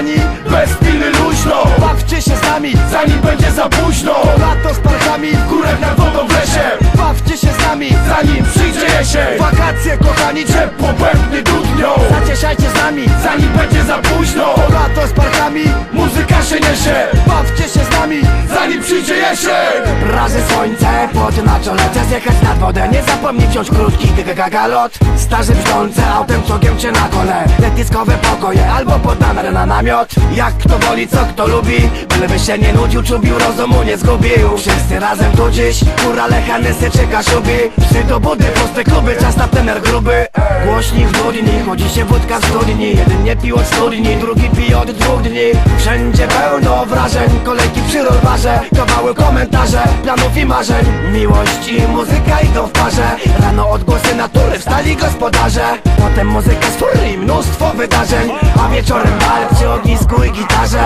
kochani, bez piny luźno. Bawcie się z nami, zanim będzie za późno. Lato z parkami, w górach nad wodą w lesie. Bawcie się z nami, zanim przyjdzie jesień. Wakacje kochani, ciepło bębny dudnią Zacieszajcie z nami, zanim będzie za późno. Lato z parkami, muzyka się niesie. Bawcie się z nami, zanim przyjdzie jesień. Razy słońce, pod na czole Chcę zjechać nad wodę, nie zapomnij wziąć krótki gagalot Starzy brzdące, autem czołgiem cię na kole. Letniskowe pokoje, albo pod namiar na namiot. Jak kto woli, co kto lubi Byleby się nie nudził, czubił, rozumu nie zgubił. Wszyscy razem tu dziś, kurale, hanysy czy kaszubi Psy do budy, puste kluby, czas na tener gruby. Głośnik w studni, chodzi się wódka w studni Jeden nie pił od studni, drugi pije od dwóch dni. Wszędzie pełno wrażeń, kolejki przy rolwarze Kawały, komentarze, planów i marzeń. Miłość i muzyka idą w parze. Rano odgłosy natury, wstali gospodarze. Potem muzyka z furii, mnóstwo wydarzeń. A wieczorem bal przy ognisku i gitarze.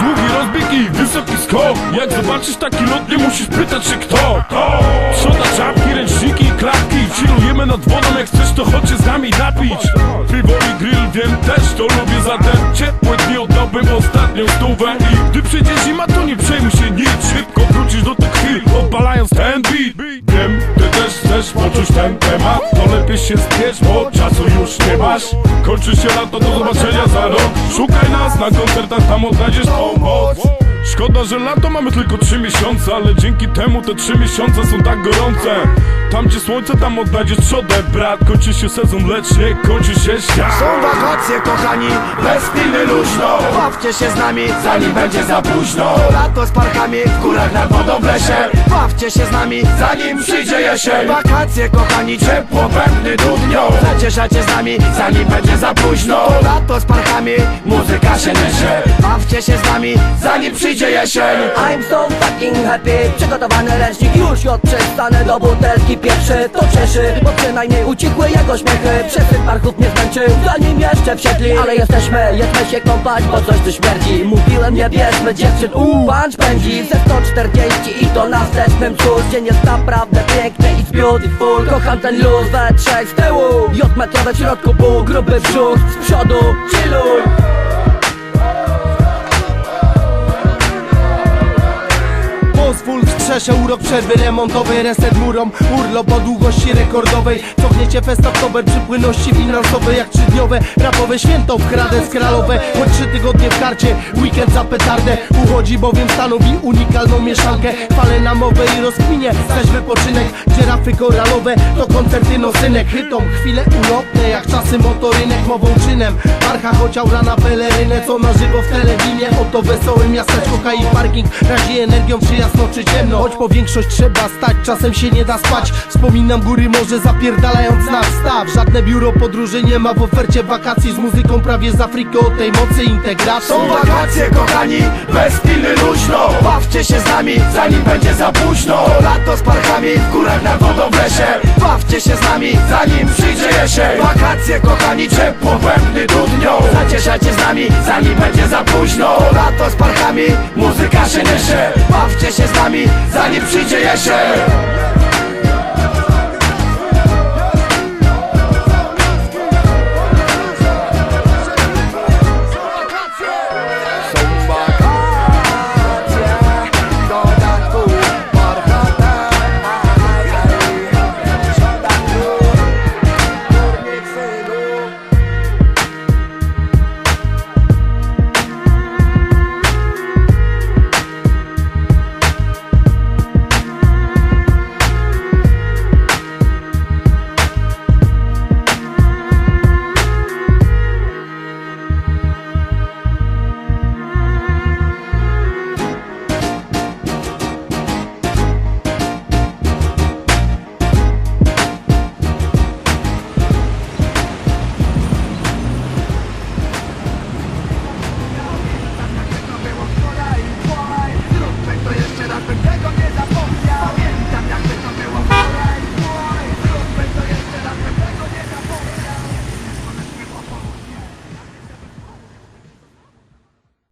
Długi rozbieg i wysoki skok. Jak zobaczysz taki lot, nie musisz pytać się kto. To Soda, czapki, ręczniki i klapki Chillujemy nad wodą, jak chcesz to chodź się z nami napić też to lubię Zatem ciepłe dni oddałbym ostatnią stówę I gdy przyjdzie zima, to nie przejmuj się nic. Szybko wrócisz do tych chwil, odpalając ten beat. Wiem, ty też chcesz poczuć ten temat To lepiej się spiesz, bo czasu już nie masz. Kończy się lato, do zobaczenia za rok. Szukaj nas na koncertach, tam odnajdziesz pomoc Szkoda, że lato mamy tylko trzy miesiące Ale dzięki temu te trzy miesiące są tak gorące. Tam gdzie słońce, tam odnajdziesz trzodę, brat. Kończy się sezon, lecz nie kończy się świat. Są wakacje kochani, Bez piny luźno, bawcie się z nami zanim będzie za późno. Lato z parkami, W górach nad wodą w lesie. Bawcie się z nami Zanim przyjdzie jesień. Wakacje kochani, Ciepło bębny dudnią Zacieszacie z nami, Zanim będzie za późno. Lato z parkami Muzyka się niesie. Bawcie się z nami, Zanim przyjdzie jesień. I'm so fucking happy Przygotowany ręcznik już odprzestanę do butelki pierwszy To cieszy, bo przynajmniej ucichły jego śmiechy. Przesyp parków mnie zmęczył, zanim jeszcze wsiedli. Ale jesteśmy, jedźmy się kąpać, bo coś tu śmierdzi. Mówiłem nie bierzmy dziewczyn, uuu, punch pędzi. Ze 140 i to na wstecznym cóż Dzień jest naprawdę piękny, it's beautiful. Kocham ten luz we trzech z tyłu. J metrowe w środku pół, gruby brzuch. Z przodu, chilluj Wstrzeszę urok przerwy remontowej Reset murom, urlop o długości rekordowej. Cofniecie fest oktober przy płynności finansowej Jak trzydniowe. Rapowe święto w Hradec Kralowe Choć trzy tygodnie w karcie, weekend za petardę. Uchodzi bowiem stanowi unikalną mieszankę. Fale na mowę i rozkminie, zaś wypoczynek Gdzie rafy koralowe. To koncerty nosynek Chytą chwile ulotne jak czasy motorynek. Mową czynem, parcha chociaż rana pelerynę. Co na żywo w telewinie, oto wesołe miasteczko Kai parking. Razi energią czy jasno czy ciemno Choć po większość trzeba stać, czasem się nie da spać. Wspominam góry morze zapierdalając na wstaw. Żadne biuro podróży nie ma w ofercie wakacji. Z muzyką prawie z Afryki o tej mocy integracji. Są wakacje kochani, bez piny luźno. Bawcie się z nami Zanim będzie za późno. Lato z parkami, W górach nad wodą w lesie. Bawcie się z nami Zanim przyjdzie jesień. Wakacje kochani, Ciepło bębny dudnią zacieszacie z nami Zanim będzie za późno. Lato z parkami, Muzyka się niesie. Bawcie się z nami Zanim przyjdzie jesień